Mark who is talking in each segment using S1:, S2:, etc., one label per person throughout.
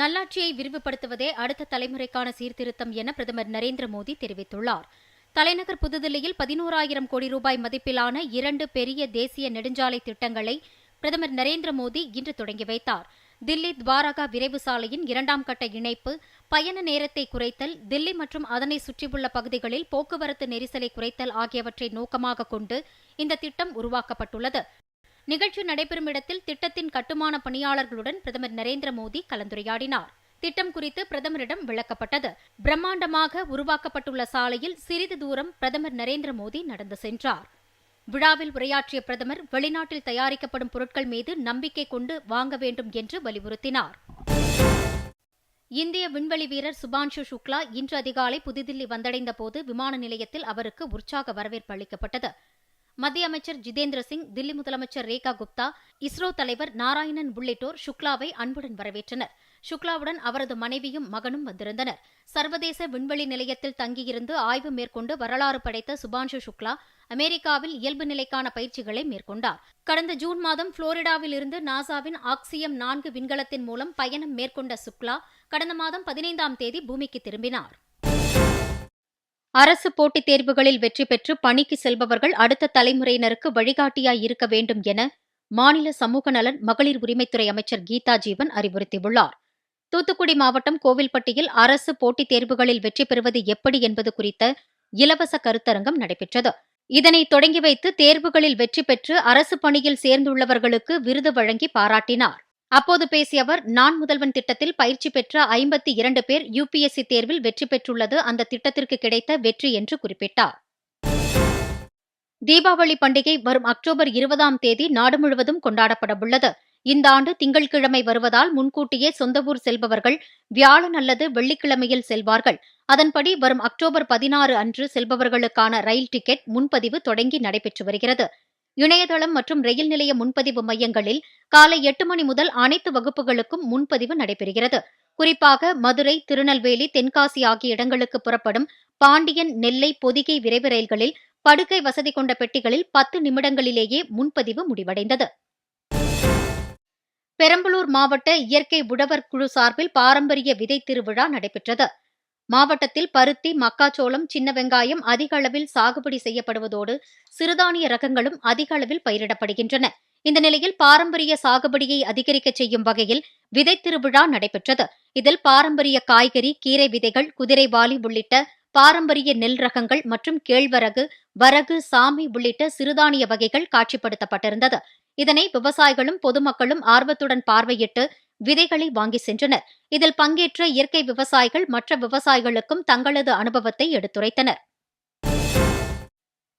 S1: நல்லாட்சியை விரிவுபடுத்துவதே அடுத்த தலைமுறைக்கான சீர்திருத்தம் என பிரதமர் நரேந்திர மோடி தெரிவித்துள்ளார் தலைநகர் புதுதில்லியில் பதினோராயிரம் கோடி ரூபாய் மதிப்பிலான இரண்டு பெரிய தேசிய நெடுஞ்சாலை திட்டங்களை பிரதமர் நரேந்திர மோடி இன்று தொடங்கி வைத்தார் தில்லி துவாரகா விரைவு சாலையின் இரண்டாம் கட்ட இணைப்பு பயண நேரத்தை குறைத்தல் தில்லி மற்றும் அதனை சுற்றியுள்ள பகுதிகளில் போக்குவரத்து நெரிசலை குறைத்தல் ஆகியவற்றை நோக்கமாக கொண்டு இந்த திட்டம் உருவாக்கப்பட்டுள்ளது நிகழ்ச்சி நடைபெறும் இடத்தில் திட்டத்தின் கட்டுமான பணியாளர்களுடன் பிரதமர் நரேந்திர மோடி கலந்துரையாடினார் திட்டம் குறித்து பிரதமரிடம் விளக்கப்பட்டது பிரம்மாண்டமாக உருவாக்கப்பட்டுள்ள சாலையில் சிறிது தூரம் பிரதமர் நரேந்திர மோடி நடந்து சென்றார் விழாவில் உரையாற்றிய பிரதமர் வெளிநாட்டில் தயாரிக்கப்படும் பொருட்கள் மீது நம்பிக்கை கொண்டு வாங்க வேண்டும் என்று வலியுறுத்தினார் இந்திய விண்வெளி வீரர் சுபான்ஷு சுக்லா இன்று அதிகாலை புதுதில்லி வந்தடைந்த போது விமான நிலையத்தில் அவருக்கு உற்சாக வரவேற்பு அளிக்கப்பட்டது மத்திய அமைச்சர் ஜிதேந்திர சிங் தில்லி முதலமைச்சர் ரேகா குப்தா இஸ்ரோ தலைவர் நாராயணன் உள்ளிட்டோர் சுக்லாவை அன்புடன் வரவேற்றனர் சுக்லாவுடன் அவரது மனைவியும் மகனும் வந்திருந்தனர் சர்வதேச விண்வெளி நிலையத்தில் தங்கியிருந்து ஆய்வு மேற்கொண்டு வரலாறு படைத்த சுபான்ஷு சுக்லா அமெரிக்காவில் இயல்பு நிலைக்கான பயிற்சிகளை மேற்கொண்டார் கடந்த ஜூன் மாதம் புளோரிடாவில் இருந்து நாசாவின் ஆக்சியம் நான்கு விண்கலத்தின் மூலம் பயணம் மேற்கொண்ட சுக்லா கடந்த மாதம் பதினைந்தாம் தேதி பூமிக்கு திரும்பினார் அரசு போட்டித் தேர்வுகளில் வெற்றி பெற்று பணிக்கு செல்பவர்கள் அடுத்த தலைமுறையினருக்கு வழிகாட்டியாய் இருக்க வேண்டும் என மாநில சமூக நலன் மகளிர் உரிமைத்துறை அமைச்சர் கீதா ஜீவன் அறிவுறுத்தியுள்ளார் தூத்துக்குடி மாவட்டம் கோவில்பட்டியில் அரசு போட்டித் தேர்வுகளில் வெற்றி பெறுவது எப்படி என்பது குறித்த இலவச கருத்தரங்கம் நடைபெற்றது இதனை தொடங்கி வைத்து தேர்வுகளில் வெற்றி பெற்று அரசு பணியில் சேர்ந்துள்ளவர்களுக்கு விருது வழங்கி பாராட்டினார் அப்போது பேசிய அவர் நான் முதல்வன் திட்டத்தில் பயிற்சி பெற்ற ஐம்பத்தி இரண்டு பேர் யுபிஎஸ்சி தேர்வில் வெற்றி பெற்றுள்ளது அந்த திட்டத்திற்கு கிடைத்த வெற்றி என்று குறிப்பிட்டார் தீபாவளி பண்டிகை வரும் அக்டோபர் இருபதாம் தேதி நாடு முழுவதும் கொண்டாடப்படவுள்ளது இந்த ஆண்டு திங்கட்கிழமை வருவதால் முன்கூட்டியே சொந்த ஊர் செல்பவர்கள் வியாழன் அல்லது வெள்ளிக்கிழமையில் செல்வார்கள் அதன்படி வரும் அக்டோபர் பதினாறு அன்று செல்பவர்களுக்கான ரயில் டிக்கெட் முன்பதிவு தொடங்கி நடைபெற்று வருகிறது இணையதளம் மற்றும் ரயில் நிலைய முன்பதிவு மையங்களில் காலை எட்டு மணி முதல் அனைத்து வகுப்புகளுக்கும் முன்பதிவு நடைபெறுகிறது குறிப்பாக மதுரை திருநெல்வேலி தென்காசி ஆகிய இடங்களுக்கு புறப்படும் பாண்டியன் நெல்லை பொதிகை விரைவு ரயில்களில் படுக்கை வசதி கொண்ட பெட்டிகளில் பத்து நிமிடங்களிலேயே முன்பதிவு முடிவடைந்தது பெரம்பலூர் மாவட்ட இயற்கை உழவர் குழு சார்பில் பாரம்பரிய விதை திருவிழா நடைபெற்றது மாவட்டத்தில் பருத்தி மக்காச்சோளம் சின்ன வெங்காயம் அதிக அளவில் சாகுபடி செய்யப்படுவதோடு சிறுதானிய ரகங்களும் அதிக அளவில் பயிரிடப்படுகின்றன இந்த நிலையில் பாரம்பரிய சாகுபடியை அதிகரிக்க செய்யும் வகையில் விதை திருவிழா நடைபெற்றது இதில் பாரம்பரிய காய்கறி கீரை விதைகள் குதிரைவாலி உள்ளிட்ட பாரம்பரிய நெல் ரகங்கள் மற்றும் கேழ்வரகு வரகு சாமி உள்ளிட்ட சிறுதானிய வகைகள் காட்சிப்படுத்தப்பட்டிருந்தது இதனை விவசாயிகளும் பொதுமக்களும் ஆர்வத்துடன் பார்வையிட்டு விதைகளை வாங்கி சென்றனர் இதில் பங்கேற்ற இயற்கை விவசாயிகள் மற்ற விவசாயிகளுக்கும் தங்களது அனுபவத்தை எடுத்துரைத்தனர்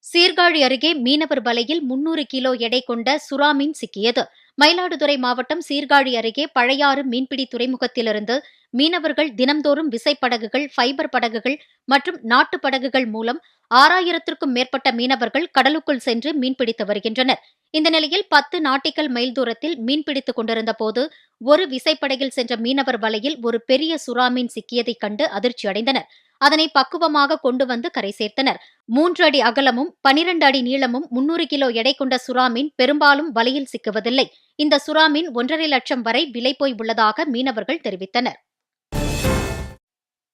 S1: சீர்காழி அருகே மீனவர் வலையில் முன்னூறு கிலோ எடை கொண்ட சுறாமீன் சிக்கியது மயிலாடுதுறை மாவட்டம் சீர்காழி அருகே பழையாறு மீன்பிடி துறைமுகத்திலிருந்து மீனவர்கள் தினம்தோறும் விசைப்படகுகள் ஃபைபர் படகுகள் மற்றும் நாட்டு படகுகள் மூலம் ஆறாயிரத்திற்கும் மேற்பட்ட மீனவர்கள் கடலுக்குள் சென்று மீன்பிடித்து வருகின்றனர் இந்த நிலையில் பத்து நாட்டிக்கல் மைல் தூரத்தில் மீன்பிடித்துக் கொண்டிருந்த போது ஒரு விசைப்படகில் சென்ற மீனவர் வலையில் ஒரு பெரிய சுறாமீன் சிக்கியதைக் கண்டு அதிர்ச்சியடைந்தனர் அதனை பக்குவமாக கொண்டு வந்து கரை சேர்த்தனர் மூன்று அடி அகலமும் பனிரண்டு அடி நீளமும் முன்னூறு கிலோ எடை கொண்ட சுறாமீன் பெரும்பாலும் வலையில் சிக்குவதில்லை இந்த சுறாமீன் ஒன்றரை லட்சம் வரை விலை போய் உள்ளதாக மீனவர்கள் தெரிவித்தனர்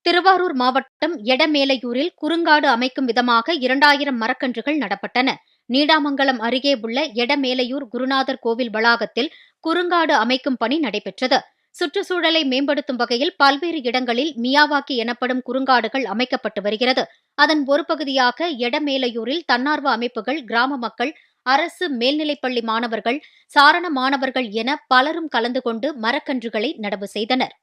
S1: திருவாரூர் மாவட்டம் எடமேலையூரில் குறுங்காடு அமைக்கும் விதமாக இரண்டாயிரம் மரக்கன்றுகள் நடப்பட்டன நீடாமங்கலம் அருகே உள்ள எடமேலையூர் குருநாதர் கோவில் வளாகத்தில் குறுங்காடு அமைக்கும் பணி நடைபெற்றது சுற்றுச்சூழலை மேம்படுத்தும் வகையில் பல்வேறு இடங்களில் மியாவாக்கி எனப்படும் குறுங்காடுகள் அமைக்கப்பட்டு வருகிறது அதன் ஒரு பகுதியாக எடமேலையூரில் தன்னார்வ அமைப்புகள் கிராம மக்கள் அரசு மேல்நிலைப்பள்ளி மாணவர்கள் சாரண மாணவர்கள் என பலரும் கலந்து கொண்டு மரக்கன்றுகளை நடவு செய்தனர்